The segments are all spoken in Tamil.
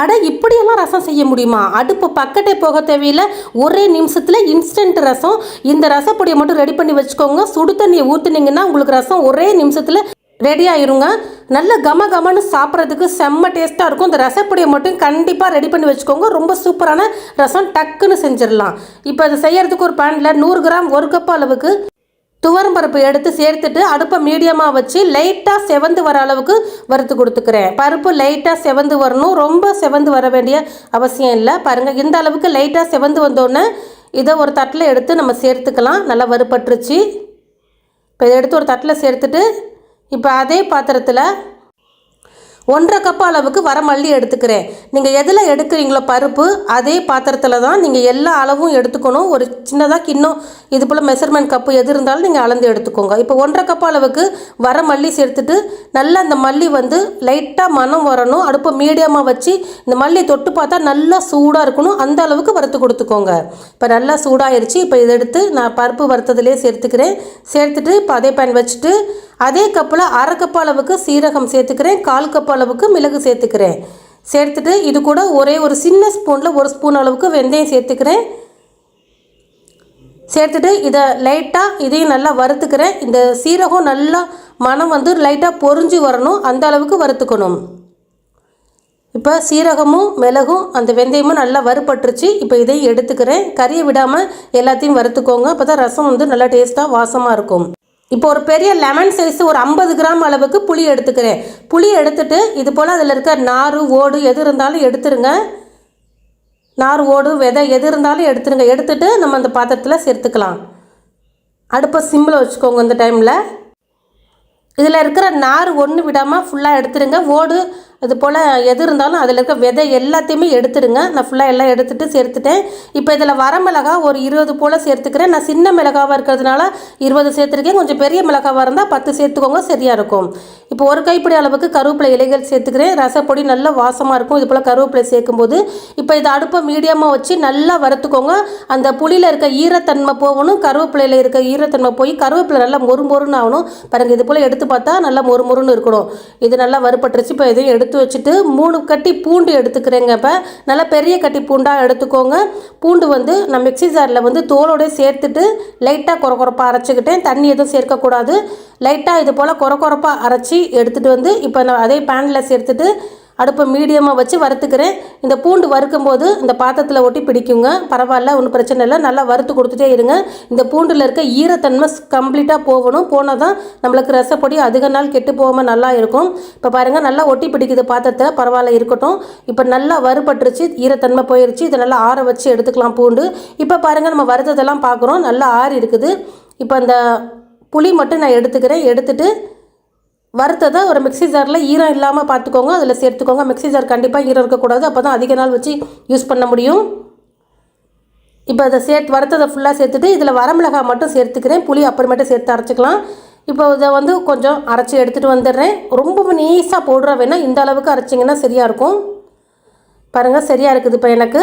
அட இப்படியெல்லாம் ரசம் செய்ய முடியுமா? அடுப்பு பக்கட்டே போக தேவையில்லை. ஒரே நிமிஷத்தில் இன்ஸ்டன்ட் ரசம். இந்த ரசப்பொடியை மட்டும் ரெடி பண்ணி வச்சுக்கோங்க. சுடு தண்ணியை ஊற்றுனீங்கன்னா உங்களுக்கு ரசம் ஒரே நிமிஷத்தில் ரெடி ஆயிருங்க. நல்ல கம கமன்னு சாப்பிட்றதுக்கு செம்ம டேஸ்ட்டாக இருக்கும். இந்த ரசப்பொடியை மட்டும் கண்டிப்பாக ரெடி பண்ணி வச்சுக்கோங்க. ரொம்ப சூப்பரான ரசம் டக்குன்னு செஞ்சிடலாம். இப்போ அதை செய்யறதுக்கு ஒரு பேனில் நூறு கிராம் ஒரு கப் அளவுக்கு துவரம்பருப்பு எடுத்து சேர்த்துட்டு அடுப்பை மீடியமாக வச்சு லைட்டாக செவந்து வர அளவுக்கு வறுத்து கொடுத்துக்கிறேன். பருப்பு லைட்டாக செவந்து வரணும். ரொம்ப செவந்து வர வேண்டிய அவசியம் இல்லை. பாருங்கள் இந்த அளவுக்கு லைட்டாக செவந்து வந்தோடனே இதை ஒரு தட்டில் எடுத்து நம்ம சேர்த்துக்கலாம். நல்லா வறுப்பட்டுருச்சு இப்போ இதை எடுத்து ஒரு தட்டில் சேர்த்துட்டு இப்போ அதே பாத்திரத்தில் ஒன்றரை கப் அளவுக்கு வரமல்லி எடுத்துக்கிறேன். நீங்கள் எதில் எடுக்கிறீங்களோ பருப்பு அதே பாத்திரத்தில் தான் நீங்கள் எல்லா அளவும் எடுத்துக்கணும். ஒரு சின்னதாக கிண்ணம் இது போல் மெஷர்மெண்ட் கப்பு எது இருந்தாலும் நீங்கள் அளந்து எடுத்துக்கோங்க. இப்போ ஒன்றரை கப் அளவுக்கு வரமல்லி சேர்த்துட்டு நல்லா அந்த மல்லி வந்து லைட்டாக மனம் வரணும். அடுப்பை மீடியமாக வச்சு இந்த மல்லி தொட்டு பார்த்தா நல்லா சூடாக இருக்கணும். அந்த அளவுக்கு வறுத்து கொடுத்துக்கோங்க. இப்போ நல்லா சூடாயிருச்சு. இப்போ இதை எடுத்து நான் பருப்பு வறுத்ததுலேயே சேர்த்துக்கிறேன். சேர்த்துட்டு இப்போ அதே பேன் வச்சுட்டு அதே கப்பில் அரை கப் அளவுக்கு சீரகம் சேர்த்துக்கிறேன் கால் கப் அளவுக்கு மிளகு சேர்த்துக்கிறேன். சேர்த்துட்டு இது கூட ஒரே ஒரு சின்ன ஸ்பூனில் ஒரு ஸ்பூன் அளவுக்கு வெந்தயம் சேர்த்துக்கிறேன். சேர்த்துட்டு இதை லைட்டாக இதையும் நல்லா வறுத்துக்கிறேன். இந்த சீரகம் நல்லா மனம் வந்து லைட்டாக பொரிஞ்சு வரணும். அந்த அளவுக்கு வறுத்துக்கணும். இப்போ சீரகமும் மிளகும் அந்த வெந்தயமும் நல்லா வறுபட்டுருச்சு. இப்போ இதையும் எடுத்துக்கிறேன். கறியை விடாமல் எல்லாத்தையும் வறுத்துக்கோங்க. அப்போ தான் ரசம் வந்து நல்லா டேஸ்ட்டாக வாசமாக இருக்கும். இப்போ ஒரு பெரிய லெமன் சைஸ் ஒரு ஐம்பது கிராம் அளவுக்கு புளி எடுத்துக்கிறேன். புளி எடுத்துட்டு இது போல் அதில் இருக்க நாறு ஓடு எது இருந்தாலும் எடுத்துருங்க. நார் ஓடு விதை எது இருந்தாலும் எடுத்துருங்க. எடுத்துட்டு நம்ம அந்த பாத்திரத்தில் சேர்த்துக்கலாம். அடுப்பை சிம்மில் வச்சுக்கோங்க இந்த டைமில் இதில் இருக்கிற நார் ஒன்று விடாமல் ஃபுல்லாக எடுத்துருங்க. ஓடு இது போல் எது இருந்தாலும் அதில் இருக்க விதை எல்லாத்தையுமே எடுத்துடுங்க. நான் ஃபுல்லாக எல்லாம் எடுத்துட்டு சேர்த்துட்டேன். இப்போ இதில் வரமிளகா ஒரு இருபது போல் சேர்த்துக்கிறேன். நான் சின்ன மிளகாவாக இருக்கிறதுனால இருபது சேர்த்துருக்கேன். கொஞ்சம் பெரிய மிளகாவாக இருந்தால் பத்து சேர்த்துக்கோங்க சரியாக இருக்கும். இப்போ ஒரு கைப்பிடி அளவுக்கு கருவேப்பிலை இலைகள் சேர்த்துக்கிறேன். ரசப்பொடி நல்ல வாசமாக இருக்கும். இது போல் கருவேப்பிலை சேர்க்கும்போது இப்போ இதை அடுப்பை மீடியமாக வச்சு நல்லா வறுத்துக்கோங்க. அந்த புளியில் இருக்க ஈரத்தன்மை போகணும். கருவேப்பிலையில் இருக்க ஈரத்தன்மை போய் கருவேப்பிலை நல்லா மொறு மொறுன்னு ஆகணும். பாருங்கள் இது போல் எடுத்து பார்த்தா நல்லா மொறு மொறுன்னு இருக்கணும். இது நல்லா வறுப்பட்டுருச்சு இப்போ இதையும் எடுத்து எடுத்து வச்சுட்டு மூணு கட்டி பூண்டு எடுத்துக்கிறேங்க. இப்போ நல்லா பெரிய கட்டி பூண்டாக எடுத்துக்கோங்க. பூண்டு வந்து நான் மிக்ஸி ஜாரில் வந்து தோலோடய சேர்த்துட்டு லைட்டாக குறை குறப்பாக அரைச்சிக்கிட்டேன். தண்ணி எதுவும் சேர்க்கக்கூடாது. லைட்டாக இது போல் குறை குறப்பாக அரைச்சி எடுத்துகிட்டு வந்து இப்போ நான் அதே பேனில் சேர்த்துட்டு அடுப்பை மீடியமாக வச்சு வறுத்துக்கிறேன். இந்த பூண்டு வறுக்கும்போது இந்த பாத்திரத்தில் ஒட்டி பிடிக்குங்க. பரவாயில்ல ஒன்றும் பிரச்சனை இல்லை. நல்லா வறுத்து கொடுத்துட்டே இருங்க. இந்த பூண்டில் இருக்க ஈரத்தன்மை கம்ப்ளீட்டாக போகணும். போனால் தான் நம்மளுக்கு ரசப்பொடி அதிக நாள் கெட்டு போகாமல் நல்லா இருக்கும். இப்போ பாருங்கள் நல்லா ஒட்டி பிடிக்குது பாத்திரத்தை பரவாயில்ல இருக்கட்டும். இப்போ நல்லா வறுபட்டுருச்சு ஈரத்தன்மை போயிருச்சு. இதை நல்லா ஆற வச்சு எடுத்துக்கலாம் பூண்டு. இப்போ பாருங்கள் நம்ம வறுத்ததெல்லாம் பார்க்குறோம் நல்லா ஆறி இருக்குது இப்போ அந்த புளி மட்டும் நான் எடுத்துக்கிறேன். எடுத்துகிட்டு வறுத்ததை ஒரு மிக்ஸி ஜாரில் ஈரம் இல்லாமல் பார்த்துக்கோங்க. அதில் சேர்த்துக்கோங்க. மிக்ஸி ஜார் கண்டிப்பாக ஈரம் இருக்கக்கூடாது. அப்போ தான் அதிக நாள் வச்சு யூஸ் பண்ண முடியும். இப்போ அதை சேர்த்து வறுத்ததை ஃபுல்லாக சேர்த்துட்டு இதில் வரமிளகாய் மட்டும் சேர்த்துக்கிறேன். புளி அப்புறமேட்டு சேர்த்து அரைச்சிக்கலாம். இப்போ இதை வந்து கொஞ்சம் அரைச்சி எடுத்துகிட்டு வந்துடுறேன். ரொம்ப நீஸாக போடுற வேணால் இந்த அளவுக்கு அரைச்சிங்கன்னா சரியாக இருக்கும். பாருங்கள் சரியாக இருக்குது இப்போ எனக்கு.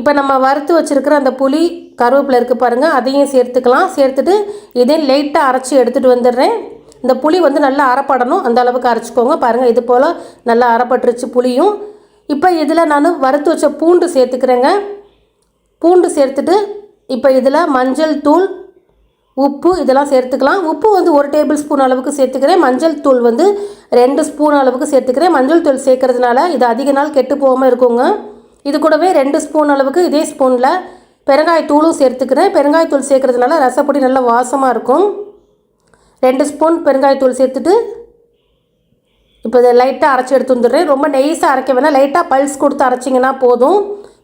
இப்போ நம்ம வறுத்து வச்சுருக்கிற அந்த புளி கருவேப்பில் இருக்குது பாருங்கள் அதையும் சேர்த்துக்கலாம். சேர்த்துட்டு இதையும் லைட்டாக அரைச்சி எடுத்துகிட்டு வந்துடுறேன். இந்த புளி வந்து நல்லா அரைப்படணும். அந்த அளவுக்கு அரைச்சிக்கோங்க. பாருங்கள் இது போல் நல்லா அரைப்பட்டுருச்சு புளியும். இப்போ இதில் நான் வறுத்து வச்ச பூண்டு சேர்த்துக்கிறேங்க. பூண்டு சேர்த்துட்டு இப்போ இதில் மஞ்சள் தூள் உப்பு இதெல்லாம் சேர்த்துக்கலாம். உப்பு வந்து ஒரு டேபிள் ஸ்பூன் அளவுக்கு சேர்த்துக்கிறேன். மஞ்சள் தூள் வந்து ரெண்டு ஸ்பூன் அளவுக்கு சேர்த்துக்கிறேன். மஞ்சள் தூள் சேர்க்கறதுனால இது அதிக நாள் கெட்டு போகாமல் இருக்குங்க. இது கூடவே ரெண்டு ஸ்பூன் அளவுக்கு இதே ஸ்பூனில் பெருங்காயத்தூளும் சேர்த்துக்கிறேன். பெருங்காயத்தூள் சேர்க்கறதுனால ரசப்பொடி நல்லா வாசமாக இருக்கும். ரெண்டு ஸ்பூன் பெருங்காயத்தூள் சேர்த்துட்டு இப்போ இதை லைட்டாக அரைச்சி எடுத்து வந்துடுறேன். ரொம்ப நெய்ஸாக அரைக்க வேணால் லைட்டாக பல்ஸ் கொடுத்து அரைச்சிங்கன்னா போதும்.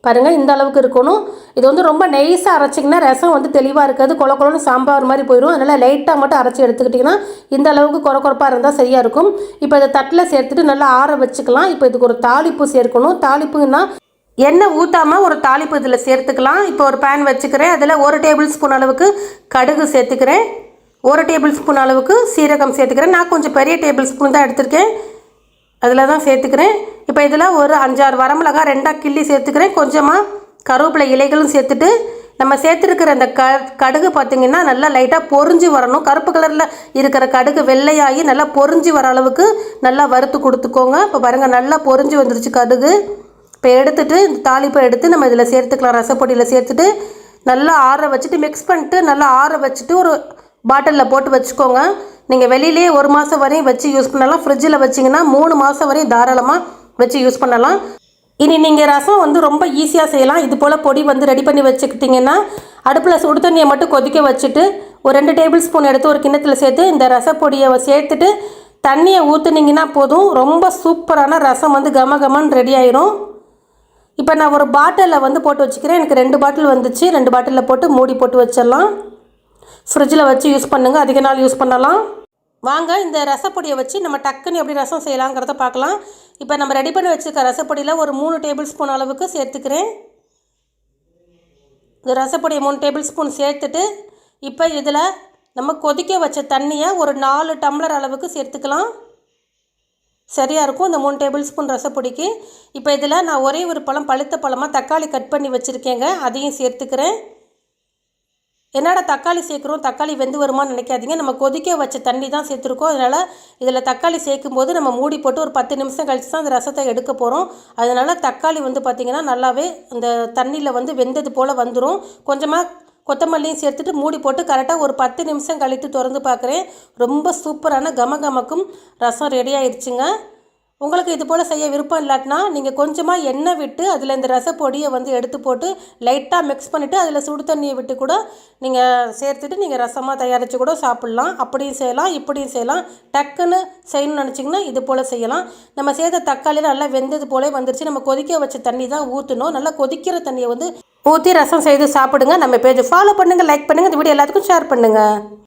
பாருங்கள் இந்த அளவுக்கு இருக்கணும். இது வந்து ரொம்ப நெய்ஸாக அரைச்சிங்கன்னா ரசம் வந்து தெளிவாக இருக்காது. கொல கொலன்னு சாம்பார் மாதிரி போயிடும் அதனால் லைட்டாக மட்டும் அரைச்சி எடுத்துக்கிட்டிங்கன்னா இந்த அளவுக்கு குறை குறைப்பாக இருந்தால் சரியாக இருக்கும். இப்போ இதை தட்டில் சேர்த்துட்டு நல்லா ஆற வச்சுக்கலாம். இப்போ இதுக்கு ஒரு தாளிப்பு சேர்க்கணும். தாளிப்புன்னா எண்ணெய் ஊற்றாமல் ஒரு தாளிப்பு இதில் சேர்த்துக்கலாம். இப்போ ஒரு பேன் வச்சுக்கிறேன். அதில் ஒரு டேபிள் ஸ்பூன் அளவுக்கு கடுகு சேர்த்துக்கிறேன். ஒரு டேபிள் ஸ்பூன் அளவுக்கு சீரகம் சேர்த்துக்கிறேன். நான் கொஞ்சம் பெரிய டேபிள் ஸ்பூன் தான் எடுத்திருக்கேன். அதில் தான் சேர்த்துக்கிறேன். இப்போ இதில் ஒரு அஞ்சாறு வரமிளகா ரெண்டாக கிள்ளி சேர்த்துக்கிறேன். கொஞ்சமாக கருவேப்பிலை இலைகளும் சேர்த்துட்டு நம்ம சேர்த்துருக்கிற அந்த க கடுகு பார்த்திங்கன்னா நல்லா லைட்டாக பொறிஞ்சு வரணும். கருப்பு கலரில் இருக்கிற கடுகு வெள்ளையாகி நல்லா பொறிஞ்சு வர அளவுக்கு நல்லா வறுத்து கொடுத்துக்கோங்க. இப்போ பாருங்கள் நல்லா பொறிஞ்சு வந்துருச்சு கடுகு. இப்போ எடுத்துட்டு இந்த தாளிப்பை எடுத்து நம்ம இதில் சேர்த்துக்கலாம். ரசப்பொடியில் சேர்த்துட்டு நல்லா ஆற வச்சுட்டு மிக்ஸ் பண்ணிட்டு நல்லா ஆற வச்சுட்டு ஒரு பாட்டிலில் போட்டு வச்சுக்கோங்க. நீங்கள் வெளியிலேயே ஒரு மாதம் வரையும் வச்சு யூஸ் பண்ணலாம். ஃப்ரிட்ஜில் வச்சிங்கன்னா மூணு மாதம் வரையும் தாராளமாக வச்சு யூஸ் பண்ணலாம். இனி நீங்கள் ரசம் வந்து ரொம்ப ஈஸியாக செய்யலாம். இது போல் பொடி வந்து ரெடி பண்ணி வச்சுக்கிட்டிங்கன்னா அடுப்பில் சுடு தண்ணியை மட்டும் கொதிக்க வச்சுட்டு ஒரு ரெண்டு டேபிள் ஸ்பூன் எடுத்து ஒரு கிண்ணத்தில் சேர்த்து இந்த ரசப்பொடியை சேர்த்துட்டு தண்ணியை ஊற்றுனீங்கன்னா போதும். ரொம்ப சூப்பரான ரசம் வந்து கம கமன்னு ரெடி ஆயிரும். இப்போ நான் ஒரு பாட்டிலில் வந்து போட்டு வச்சுக்கிறேன். எனக்கு ரெண்டு பாட்டில் வந்துச்சு. ரெண்டு பாட்டிலில் போட்டு மூடி போட்டு வச்சிடலாம். ஃப்ரிட்ஜில் வச்சு யூஸ் பண்ணுங்கள் அதிக நாள் யூஸ் பண்ணலாம். வாங்க இந்த ரசப்பொடியை வச்சு நம்ம டக்குன்னு எப்படி ரசம் செய்யலாங்கிறத பார்க்கலாம். இப்போ நம்ம ரெடி பண்ணி வச்சுருக்க ரசப்பொடியில் ஒரு மூணு டேபிள் ஸ்பூன் அளவுக்கு சேர்த்துக்கிறேன். இந்த ரசப்பொடியை மூணு டேபிள் ஸ்பூன் சேர்த்துட்டு இப்போ இதில் நம்ம கொதிக்க வச்ச தண்ணியை ஒரு நாலு டம்ளர் அளவுக்கு சேர்த்துக்கலாம். சரியாக இருக்கும் இந்த மூணு டேபிள் ஸ்பூன் ரசப்பொடிக்கு. இப்போ இதில் நான் ஒரே ஒரு பழம் பழுத்த பழமாக தக்காளி கட் பண்ணி வச்சுருக்கேங்க. அதையும் சேர்த்துக்கிறேன். என்னடா தக்காளி சேர்க்குறோம்? தக்காளி வெந்து வருமான்னு நினைக்காதீங்க. நம்ம கொதிக்க வச்ச தண்ணி தான் சேர்த்துருக்கோம். அதனால் இதில் தக்காளி சேர்க்கும் போது நம்ம மூடி போட்டு ஒரு பத்து நிமிஷம் கழித்து தான் அந்த ரசத்தை எடுக்க போகிறோம் அதனால் தக்காளி வந்து பார்த்திங்கன்னா நல்லாவே அந்த தண்ணியில் வந்து வெந்தது போல் வந்துடும் கொஞ்சமாக கொத்தமல்லியும் சேர்த்துட்டு மூடி போட்டு கரெக்டாக ஒரு பத்து நிமிஷம் கழித்து திறந்து பார்க்குறேன். ரொம்ப சூப்பரான கம கமக்கும் ரசம் ரெடி ஆயிடுச்சுங்க. உங்களுக்கு இது போல் செய்ய விருப்பம் இல்லாட்டினா நீங்கள் கொஞ்சமாக எண்ணெய் விட்டு அதில் இந்த ரசப்பொடியை வந்து எடுத்து போட்டு லைட்டாக மிக்ஸ் பண்ணிவிட்டு அதில் சுடு தண்ணியை விட்டு கூட நீங்கள் சேர்த்துட்டு நீங்கள் ரசமாக தயாரித்து கூட சாப்பிட்லாம். அப்படியும் செய்யலாம் இப்படியும் செய்யலாம். டக்குன்னு செய்யணும்னு நினச்சிங்கன்னா இது போல் செய்யலாம். நம்ம சேர்த்த தக்காளியில் நல்லா வெந்தது போலே வந்துருச்சு. நம்ம கொதிக்க வச்ச தண்ணி தான் ஊற்றணும் நல்லா கொதிக்கிற தண்ணியை வந்து ஊற்றி ரசம் செய்து சாப்பிடுங்க. நம்ம பேஜை ஃபாலோ பண்ணுங்கள் லைக் பண்ணுங்கள் இந்த வீடியோ எல்லாத்துக்கும் ஷேர் பண்ணுங்கள்